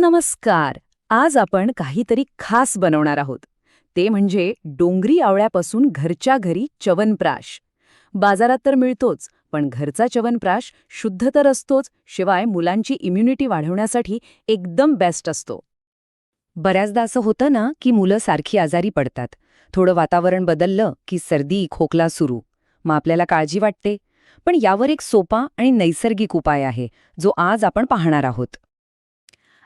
नमस्कार. आज आपण काहीतरी खास बनवणार आहोत. ते म्हणजे डोंगरी आवळ्यापासून घरच्या घरी चवनप्राश बाजारात तर मिळतोच पण घरचा च्यवनप्राश शुद्ध तर असतोच शिवाय मुलांची इम्युनिटी वाढवण्यासाठी एकदम बेस्ट असतो. बऱ्याचदा असं होतं ना की मुलं सारखी आजारी पडतात. थोडं वातावरण बदललं की सर्दी खोकला सुरू. मग आपल्याला काळजी वाटते. पण यावर एक सोपा आणि नैसर्गिक उपाय आहे जो आज आपण पाहणार आहोत.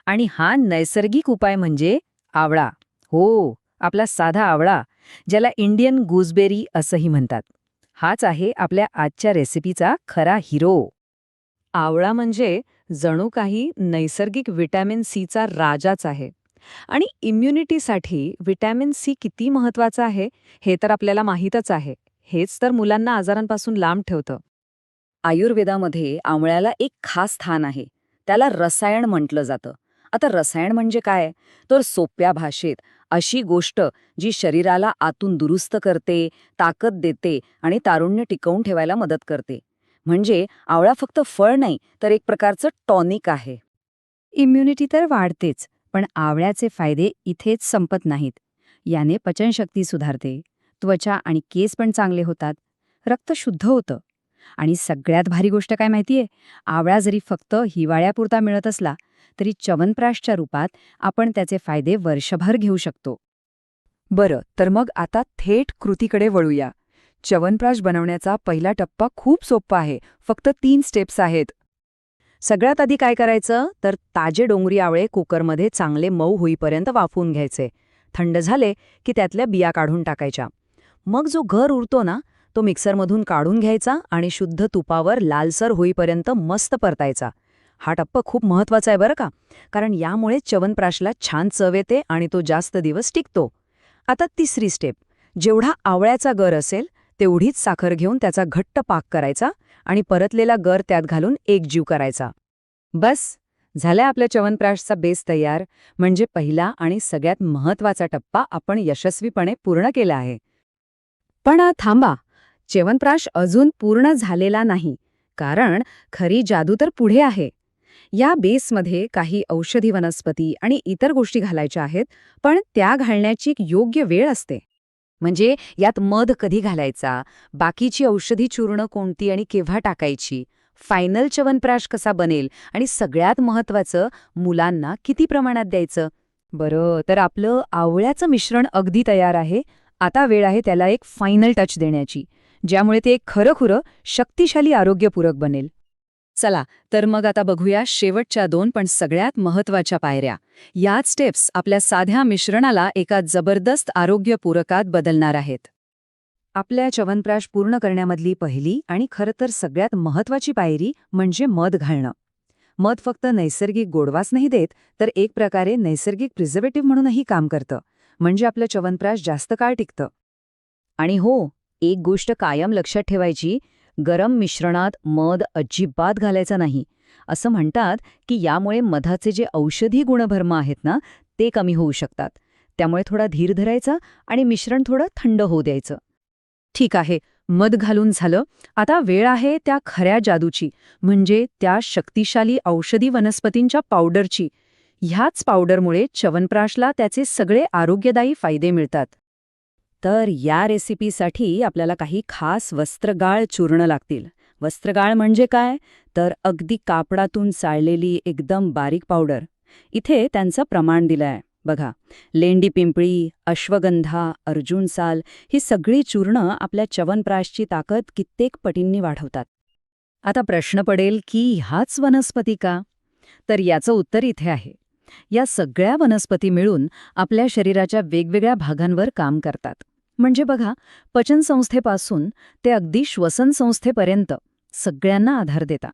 आणि हा नैसर्गिक उपाय म्हणजे आवळा. हो आपला साधा आवळा ज्याला इंडियन गुजबेरी असंही म्हणतात. हाच आहे आपल्या आजच्या रेसिपीचा खरा हिरो. आवळा म्हणजे जणू काही नैसर्गिक विटॅमिन सीचा राजाच आहे. आणि इम्युनिटीसाठी विटॅमिन सी किती महत्वाचं आहे हे तर आपल्याला माहीतच आहे. हेच तर मुलांना आजारांपासून लांब ठेवतं. आयुर्वेदामध्ये आवळ्याला एक खास स्थान आहे. त्याला रसायन म्हटलं जातं. आता रसायन म्हणजे काय? तर सोप्या भाषेत अशी गोष्ट जी शरीराला आतून दुरुस्त करते ताकद देते आणि तारुण्य टिकवून ठेवायला मदत करते. म्हणजे आवळा फक्त फळ नाही तर एक प्रकारचं टॉनिक आहे. इम्युनिटी तर वाढतेच पण आवळ्याचे फायदे इथेच संपत नाहीत. याने पचनशक्ती सुधारते त्वचा आणि केस पण चांगले होतात रक्त शुद्ध होतं. आणि सगळ्यात भारी गोष्ट काय माहितीये? आवळा जरी फक्त हिवाळ्यापुरता मिळत असला तरी च्यवनप्राशच्या रूपात आपण त्याचे फायदे वर्षभर घेऊ शकतो. बरं तर मग आता थेट कृतीकडे वळूया. च्यवनप्राश बनवण्याचा पहिला टप्पा खूप सोपा आहे फक्त तीन स्टेप्स आहेत. सगळ्यात आधी काय करायचं? तर ताजे डोंगरी आवळे कुकरमध्ये चांगले मऊ होईपर्यंत वाफवून घ्यायचे. थंड झाले की त्यातल्या बिया काढून टाकायच्या. मग जो घर उरतो ना तो मिक्सरमधून काढून घ्यायचा आणि शुद्ध तुपावर लालसर होईपर्यंत मस्त परतायचा. हा टप्पा खूप महत्त्वाचा आहे बरं का. कारण यामुळे च्यवनप्राशला छान चव येते आणि तो जास्त दिवस टिकतो. आता तिसरी स्टेप जेवढा आवळ्याचा गर असेल तेवढीच साखर घेऊन त्याचा घट्ट पाक करायचा आणि परतलेला गर त्यात घालून एकजीव करायचा. बस झालाय आपल्या च्यवनप्राशचा बेस तयार. म्हणजे पहिला आणि सगळ्यात महत्त्वाचा टप्पा आपण यशस्वीपणे पूर्ण केला आहे. पण थांबा. च्यवनप्राश अजून पूर्ण झालेला नाही. कारण खरी जादू तर पुढे आहे. या बेसमध्ये काही औषधी वनस्पती आणि इतर गोष्टी घालायच्या आहेत पण त्या घालण्याची एक योग्य वेळ असते. म्हणजे यात मध कधी घालायचा बाकीची औषधी चूर्ण कोणती आणि केव्हा टाकायची फायनल च्यवनप्राश कसा बनेल आणि सगळ्यात महत्वाचं मुलांना किती प्रमाणात द्यायचं? बरं तर आपलं आवळ्याचं मिश्रण अगदी तयार आहे आता वेळ आहे त्याला एक फायनल टच देण्याची ज्यामुळे ते एक खरंखुरं शक्तिशाली आरोग्यपूरक बनेल. चला तर मग आता बघूया शेवटच्या दोन पण सगळ्यात महत्त्वाच्या पायऱ्या. याच स्टेप्स आपल्या साध्या मिश्रणाला एका जबरदस्त आरोग्यपूरकात बदलणार आहेत. आपल्या चवनप्राश पूर्ण करण्यामधली पहिली आणि खरं तर सगळ्यात महत्वाची पायरी म्हणजे मध घालणं. मध फक्त नैसर्गिक गोडवास नाही देत तर एक प्रकारे नैसर्गिक प्रिझर्वेटिव्ह म्हणूनही काम करतं म्हणजे आपलं चवनप्राश जास्त काळ टिकतं. आणि हो एक गोष्ट कायम लक्षात ठेवायची गरम मिश्रणात मध अजिबात घालायचा नाही. असं म्हणतात की यामुळे मधाचे जे औषधी गुणधर्म आहेत ना ते कमी होऊ शकतात. त्यामुळे थोडा धीर धरायचा आणि मिश्रण थोडं थंड होऊ द्यायचं. ठीक आहे मध घालून झालं. आता वेळ आहे त्या खऱ्या जादूची म्हणजे त्या शक्तिशाली औषधी वनस्पतींच्या पावडरची. ह्याच पावडरमुळे च्यवनप्राशला त्याचे सगळे आरोग्यदायी फायदे मिळतात. तर या रेसिपीसाठी आपल्याला काही खास वस्त्रगाळ चूर्ण लागतील. वस्त्रगाळ म्हणजे काय? तर अगदी कापडातून चाळलेली एकदम बारीक पावडर. इथे त्यांचं प्रमाण दिलंय. बघा लेंडी पिंपळी अश्वगंधा अर्जुन साल ही सगळी चूर्ण आपल्या च्यवनप्राशची ताकद कित्येक पटींनी वाढवतात. आता प्रश्न पडेल की ह्याच वनस्पती का? तर याचं उत्तर इथे आहे. या सगळ्या वनस्पती मिळून आपल्या शरीराच्या वेगवेगळ्या भागांवर काम करतात. म्हणजे बघा पचनसंस्थेपासून ते अगदी श्वसनसंस्थेपर्यंत सगळ्यांना आधार देता.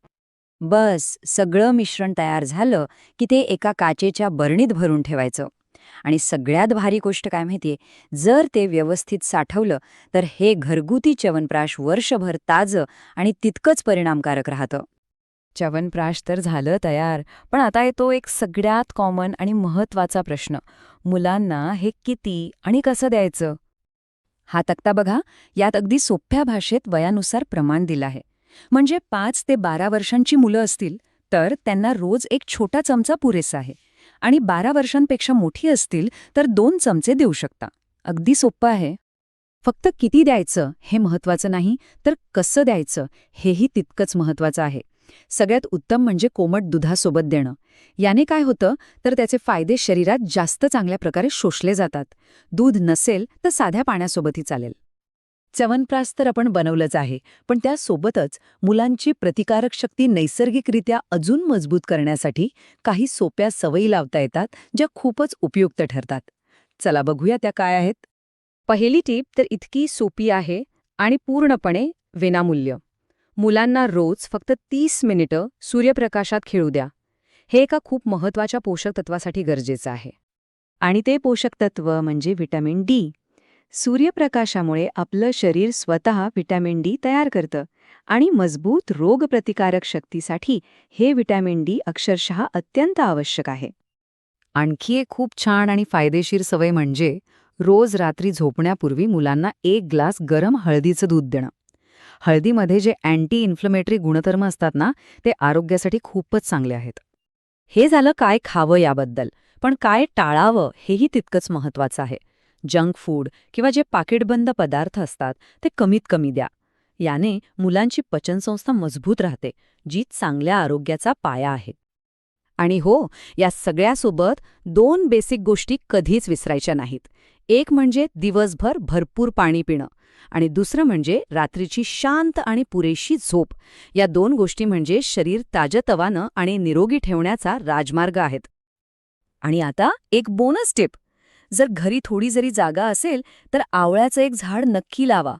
बस सगळं मिश्रण तयार झालं की ते एका काचेच्या बरणीत भरून ठेवायचं. आणि सगळ्यात भारी गोष्ट काय माहितीये? जर ते व्यवस्थित साठवलं तर हे घरगुती च्यवनप्राश वर्षभर ताजं आणि तितकंच परिणामकारक राहतं. च्यवनप्राश तर झालं तयार पण आता येतो एक सगळ्यात कॉमन आणि महत्त्वाचा प्रश्न. मुलांना हे किती आणि कसं द्यायचं? हा तक्ता बघा यात अगदी सोप्या भाषेत वयानुसार प्रमाण दिलं आहे. म्हणजे पाच ते बारा वर्षांची मुलं असतील तर त्यांना रोज एक छोटा चमचा पुरेसा आहे. आणि बारा वर्षांपेक्षा मोठी असतील तर दोन चमचे देऊ शकता. अगदी सोपं आहे. फक्त किती द्यायचं हे महत्वाचं नाही तर कसं द्यायचं हेही तितकंच महत्वाचं आहे. सगळ्यात उत्तम म्हणजे कोमट दुधासोबत देणं. याने काय होतं? तर त्याचे फायदे शरीरात जास्त चांगल्या प्रकारे शोषले जातात. दूध नसेल तर साध्या पाण्यासोबतही चालेल. च्यवनप्रास तर आपण बनवलंच आहे पण त्यासोबतच मुलांची प्रतिकारक शक्ती नैसर्गिकरित्या अजून मजबूत करण्यासाठी काही सोप्या सवयी लावता येतात ज्या खूपच उपयुक्त ठरतात. चला बघूया त्या काय आहेत. पहिली टीप तर इतकी सोपी आहे आणि पूर्णपणे विनामूल्य. मुलांना रोज फक्त तीस मिनिटं सूर्यप्रकाशात खेळू द्या. हे एका खूप महत्त्वाच्या पोषक तत्वासाठी गरजेचं आहे. आणि ते पोषक तत्व म्हणजे व्हिटॅमिन डी. सूर्यप्रकाशामुळे आपलं शरीर स्वतः व्हिटॅमिन डी तयार करतं आणि मजबूत रोगप्रतिकारक शक्तीसाठी हे व्हिटॅमिन डी अक्षरशः अत्यंत आवश्यक आहे. आणखी एक खूप छान आणि फायदेशीर सवय म्हणजे रोज रात्री झोपण्यापूर्वी मुलांना एक ग्लास गरम हळदीचं दूध देणं. हळदीमध्ये जे अँटी इन्फ्लमेटरी गुणधर्म असतात ना ते आरोग्यासाठी खूपच चांगले आहेत. हे झालं काय खावं याबद्दल? पण काय टाळावं हेही तितकंच महत्वाचं आहे. जंक फूड किंवा जे पाकिटबंद पदार्थ असतात ते कमीत कमी द्या. याने मुलांची पचनसंस्था मजबूत राहते जी चांगल्या आरोग्याचा पाया आहे. आणि हो या सगळ्यासोबत दोन बेसिक गोष्टी कधीच विसरायच्या नाहीत. एक म्हणजे दिवसभर भरपूर पाणी पिणं आणि दुसरं म्हणजे रात्रीची शांत आणि पुरेशी झोप. या दोन गोष्टी म्हणजे शरीर ताजतवानं आणि निरोगी ठेवण्याचा राजमार्ग आहेत. आणि आता एक बोनस टिप जर घरी थोडी जरी जागा असेल तर आवळ्याचं एक झाड नक्की लावा.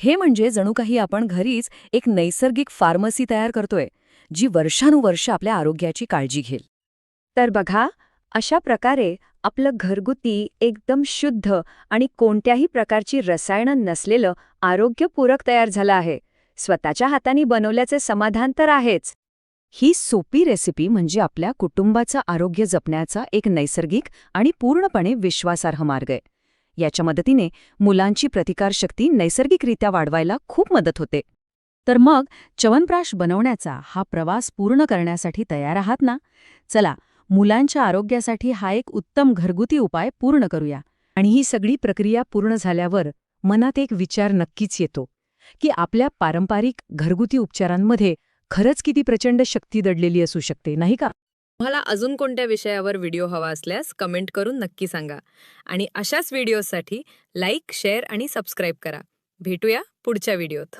हे म्हणजे जणू काही आपण घरीच एक नैसर्गिक फार्मसी तयार करतोय जी वर्षानुवर्ष आपल्या आरोग्याची काळजी घेईल. तर बघा अशा प्रकारे आपलं घरगुती एकदम शुद्ध आणि कोणत्याही प्रकारची रसायनं नसलेलं आरोग्यपूरक तयार झालं आहे. स्वतःच्या हाताने बनवल्याचे समाधान तर आहेच. ही सोपी रेसिपी म्हणजे आपल्या कुटुंबाचं आरोग्य जपण्याचा एक नैसर्गिक आणि पूर्णपणे विश्वासार्ह मार्ग आहे. याच्या मदतीने मुलांची प्रतिकारशक्ती नैसर्गिकरित्या वाढवायला खूप मदत होते. तर मग च्यवनप्राश बनवण्याचा हा प्रवास पूर्ण करण्यासाठी तयार आहात ना? चला मुलांच्या आरोग्यासाठी हा एक उत्तम घरगुती उपाय पूर्ण करूया. आणि ही सगळी प्रक्रिया पूर्ण झाल्यावर मनात एक विचार नक्कीच येतो की आपल्या पारंपरिक घरगुती उपचारांमध्ये खरंच किती प्रचंड शक्ती दडलेली असू शकते नाही का? तुम्हाला अजून कोणत्या विषयावर व्हिडिओ हवा असल्यास कमेंट करून नक्की सांगा. आणि अशाच व्हिडिओसाठी लाईक शेअर आणि सबस्क्राईब करा. भेटूया पुढच्या व्हिडिओत.